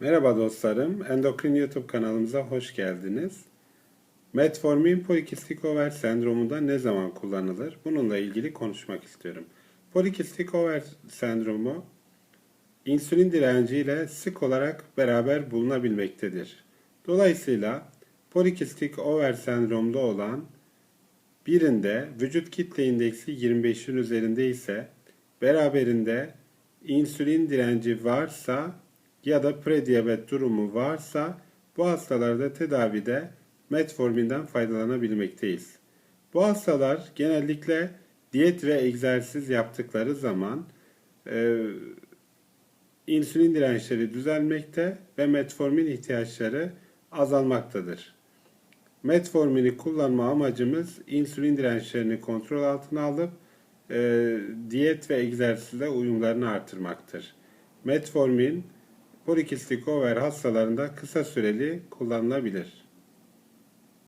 Merhaba dostlarım, Endokrin YouTube kanalımıza hoş geldiniz. Metformin polikistik over sendromunda ne zaman kullanılır? Bununla ilgili konuşmak istiyorum. Polikistik over sendromu insülin direnciyle sık olarak beraber bulunabilmektedir. Dolayısıyla polikistik over sendromda olan birinde vücut kitle indeksi 25'in üzerinde ise beraberinde insülin direnci varsa ya da prediyabet durumu varsa bu hastalarda tedavide metforminden faydalanabilmekteyiz. Bu hastalar genellikle diyet ve egzersiz yaptıkları zaman e, insülin dirençleri düzelmekte ve metformin ihtiyaçları azalmaktadır. Metformini kullanma amacımız insülin dirençlerini kontrol altına alıp e, diyet ve egzersizle uyumlarını artırmaktır. Metformin polikistik over hastalarında kısa süreli kullanılabilir.